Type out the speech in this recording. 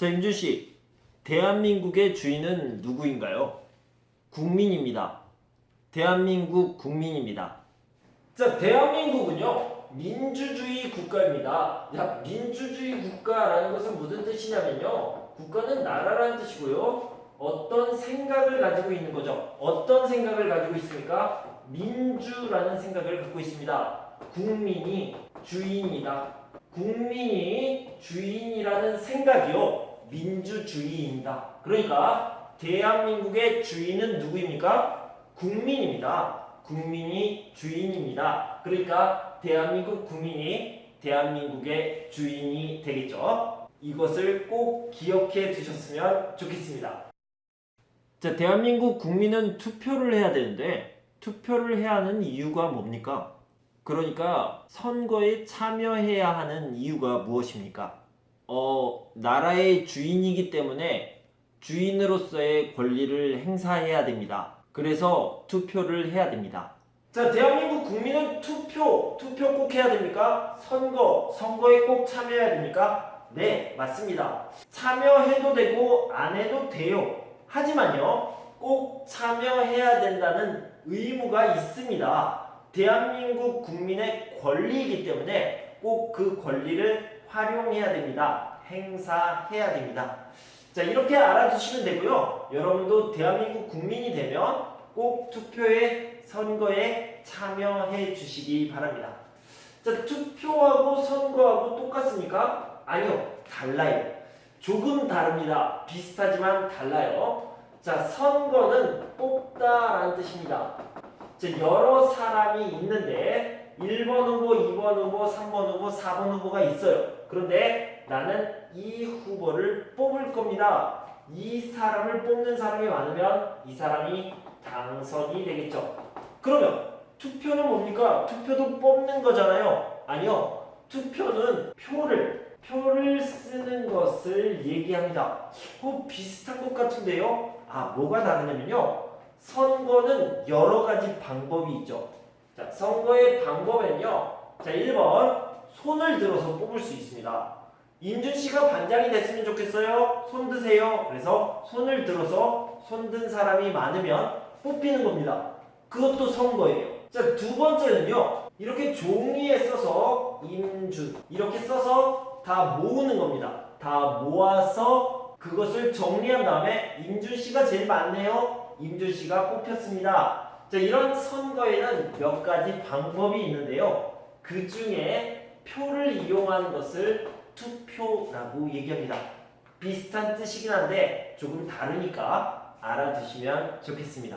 자, 임준 씨. 대한민국의 주인은 누구인가요? 국민입니다. 대한민국 국민입니다. 자, 대한민국은요. 민주주의 국가입니다. 야, 민주주의 국가라는 것은 무슨 뜻이냐면요. 국가는 나라라는 뜻이고요. 어떤 생각을 가지고 있는 거죠. 어떤 생각을 가지고 있습니까? 민주라는 생각을 갖고 있습니다. 국민이 주인이다. 국민이 주인이라는 생각이요. 민주주의입니다. 그러니까 대한민국의 주인은 누구입니까? 국민입니다. 국민이 주인입니다. 그러니까 대한민국 국민이 대한민국의 주인이 되겠죠. 이것을 꼭 기억해 두셨으면 좋겠습니다. 자, 대한민국 국민은 투표를 해야 되는데 투표를 해야 하는 이유가 뭡니까? 그러니까 선거에 참여해야 하는 이유가 무엇입니까? 어, 나라의 주인이기 때문에 주인으로서의 권리를 행사해야 됩니다. 그래서 투표를 해야 됩니다. 자, 대한민국 국민은 투표, 투표 꼭 해야 됩니까? 선거, 선거에 꼭 참여해야 됩니까? 네, 맞습니다. 참여해도 되고 안 해도 돼요. 하지만요, 꼭 참여해야 된다는 의무가 있습니다. 대한민국 국민의 권리이기 때문에 꼭 그 권리를 활용해야 됩니다. 행사해야 됩니다. 자, 이렇게 알아두시면 되고요. 여러분도 대한민국 국민이 되면 꼭 투표에, 선거에 참여해 주시기 바랍니다. 자, 투표하고 선거하고 똑같습니까? 아니요, 달라요. 조금 다릅니다. 비슷하지만 달라요. 자, 선거는 뽑다라는 뜻입니다. 자, 여러 사람이 있는데 1번 후보, 2번 후보, 3번 후보, 4번 후보가 있어요. 그런데 나는 이 후보를 뽑을 겁니다. 이 사람을 뽑는 사람이 많으면 이 사람이 당선이 되겠죠. 그러면 투표는 뭡니까? 투표도 뽑는 거잖아요. 아니요. 투표는 표를 표를 쓰는 것을 얘기합니다. 어, 비슷한 것 같은데요? 아, 뭐가 다르냐면요. 선거는 여러 가지 방법이 있죠. 자, 선거의 방법은요. 자, 1번 손을 들어서 뽑을 수 있습니다. 임준 씨가 반장이 됐으면 좋겠어요. 손 드세요. 그래서 손을 들어서 손 든 사람이 많으면 뽑히는 겁니다. 그것도 선거예요. 자, 두 번째는요. 이렇게 종이에 써서 임준 이렇게 써서 다 모으는 겁니다. 다 모아서 그것을 정리한 다음에 임준 씨가 제일 많네요. 임준 씨가 뽑혔습니다. 자, 이런 선거에는 몇 가지 방법이 있는데요. 그 중에 표를 이용하는 것을 투표라고 얘기합니다. 비슷한 뜻이긴 한데 조금 다르니까 알아두시면 좋겠습니다.